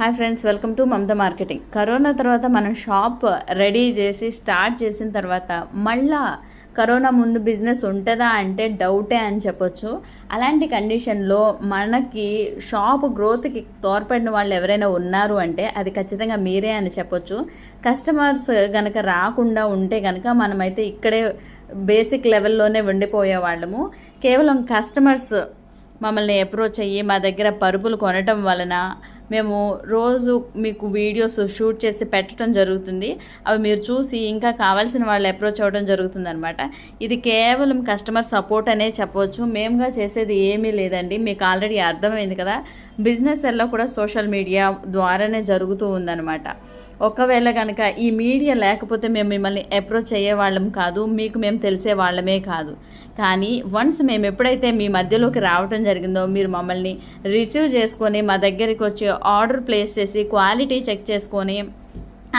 Hi friends welcome to Mamata marketing corona తర్వాత మనం shop ready చేసి స్టార్ట్ చేసిన తర్వాత మళ్ళా కరోనా ముందు బిజినెస్ ఉంటుందా అంటే డౌటే అని చెప్పొచ్చు. అలాంటి కండిషన్లో మనకి షాప్ గ్రోత్కి తోడ్పడిన వాళ్ళు ఎవరైనా ఉన్నారు అంటే అది ఖచ్చితంగా మీరే అని చెప్పొచ్చు. కస్టమర్స్ కనుక రాకుండా ఉంటే కనుక మనమైతే ఇక్కడే బేసిక్ లెవెల్లోనే ఉండిపోయే వాళ్ళము. కేవలం కస్టమర్స్ మమ్మల్ని అప్రోచ్ అయ్యి మా దగ్గర పరుపులు కొనటం వలన మేము రోజు మీకు వీడియోస్ షూట్ చేసి పెట్టడం జరుగుతుంది. అవి మీరు చూసి ఇంకా కావాల్సిన వాళ్ళు అప్రోచ్ అవ్వడం జరుగుతుంది అనమాట ఇది కేవలం కస్టమర్ సపోర్ట్ అనే చెప్పవచ్చు. మేముగా చేసేది ఏమీ లేదండి. మీకు ఆల్రెడీ అర్థమైంది కదా. బిజినెస్ ఎల్లో కూడా సోషల్ మీడియా ద్వారానే జరుగుతూ ఉందన్నమాట. ఒకవేళ కనుక ఈ మీడియా లేకపోతే మేము మిమ్మల్ని అప్రోచ్ అయ్యే వాళ్ళం కాదు. మీకు మేము తెలిసే వాళ్ళమే కాదు. కానీ వన్స్ మేము ఎప్పుడైతే మీ మధ్యలోకి రావటం జరిగిందో మీరు మమ్మల్ని రిసీవ్ చేసుకొని మా దగ్గరికి వచ్చి ఆర్డర్ ప్లేస్ చేసి క్వాలిటీ చెక్ చేసుకొని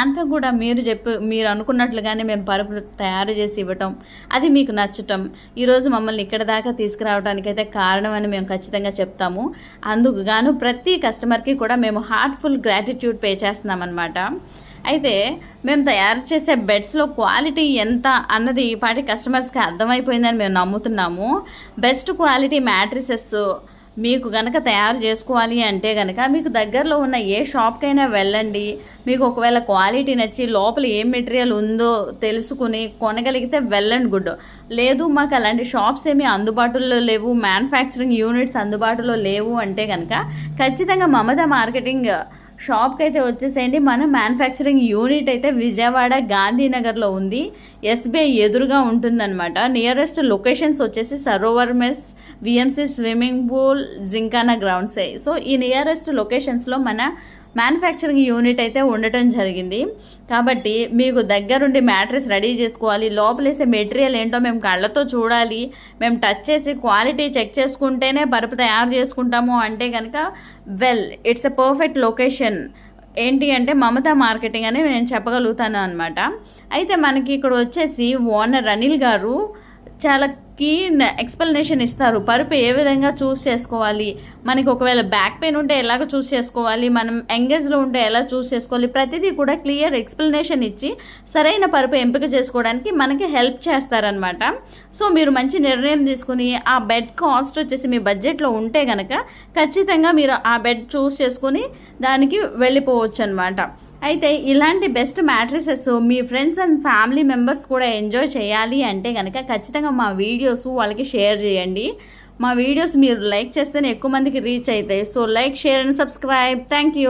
అంతా కూడా మీరు చెప్పి మీరు అనుకున్నట్లుగానే మేము పరుపు తయారు చేసి ఇవ్వటం అది మీకు నచ్చటం ఈరోజు మమ్మల్ని ఇక్కడ దాకా తీసుకురావడానికైతే కారణం అని మేము ఖచ్చితంగా చెప్తాము. అందుకు గాను ప్రతి కస్టమర్కి కూడా మేము హార్ట్ఫుల్ గ్రాటిట్యూడ్ పే చేస్తున్నామన్నమాట. అయితే మేము తయారు చేసే బెడ్స్లో క్వాలిటీ ఎంత అన్నది ఈ పాటి కస్టమర్స్కి అర్థమైపోయిందని మేము నమ్ముతున్నాము. బెస్ట్ క్వాలిటీ మ్యాట్రిసెస్ మీకు గనక తయారు చేసుకోవాలి అంటే గనక మీకు దగ్గరలో ఉన్న ఏ షాప్కైనా వెళ్ళండి. మీకు ఒకవేళ క్వాలిటీ నచ్చి లోపల ఏ మెటీరియల్ ఉందో తెలుసుకుని కొనగలిగితే వెళ్ళండి గుడ్. లేదు మాకు అలాంటి షాప్స్ ఏమీ అందుబాటులో లేవు. మ్యానుఫ్యాక్చరింగ్ యూనిట్స్ అందుబాటులో లేవు అంటే కనుక ఖచ్చితంగా మమత మార్కెటింగ్ షాప్కి అయితే వచ్చేసేయండి. మన మ్యానుఫ్యాక్చరింగ్ యూనిట్ అయితే విజయవాడ గాంధీనగర్లో ఉంది. ఎస్బీఐ ఎదురుగా ఉంటుందన్నమాట. నియరెస్ట్ లొకేషన్స్ వచ్చేసి Sarovar mess VMC swimming pool gymkhana గ్రౌండ్సే. So ఈ నియరెస్ట్ లొకేషన్స్లో మన మ్యానుఫ్యాక్చరింగ్ యూనిట్ అయితే ఉండటం జరిగింది. కాబట్టి మీకు దగ్గరుండి మ్యాట్రెస్ రెడీ చేసుకోవాలి. లోపలేసే మెటీరియల్ ఏంటో మేము కళ్ళతో చూడాలి. మేము టచ్ చేసి క్వాలిటీ చెక్ చేసుకుంటేనే పరుపు తయారు చేసుకుంటాము అంటే కనుక well it's a perfect location. ఏంటి అంటే మమత మార్కెటింగ్ అని నేను చెప్పగలుగుతాను అనమాట అయితే మనకి ఇక్కడ వచ్చేసి ఓనర్ అనిల్ గారు చాలా కీన్ ఎక్స్ప్లెనేషన్ ఇస్తారు. పరుపు ఏ విధంగా చూస్ చేసుకోవాలి? మనకి ఒకవేళ బ్యాక్ పెయిన్ ఉంటే ఎలాగ చూస్ చేసుకోవాలి? మనం ఎంగేజ్లో ఉంటే ఎలా చూస్ చేసుకోవాలి? ప్రతిదీ కూడా క్లియర్ ఎక్స్ప్లెనేషన్ ఇచ్చి సరైన పరుపు ఎంపిక చేసుకోవడానికి మనకి హెల్ప్ చేస్తారనమాట సో మీరు మంచి నిర్ణయం తీసుకుని ఆ బెడ్ కాస్ట్ వచ్చేసి మీ బడ్జెట్లో ఉంటే కనుక ఖచ్చితంగా మీరు ఆ బెడ్ చూస్ చేసుకుని దానికి వెళ్ళిపోవచ్చు అనమాట అయితే ఇలాంటి బెస్ట్ మ్యాట్రిసెస్ మీ ఫ్రెండ్స్ అండ్ ఫ్యామిలీ మెంబర్స్ కూడా ఎంజాయ్ చేయాలి అంటే కనుక ఖచ్చితంగా మా వీడియోస్ వాళ్ళకి షేర్ చేయండి. మా వీడియోస్ మీరు లైక్ చేస్తేనే ఎక్కువ మందికి రీచ్ అవుతాయి. So like share and subscribe thank you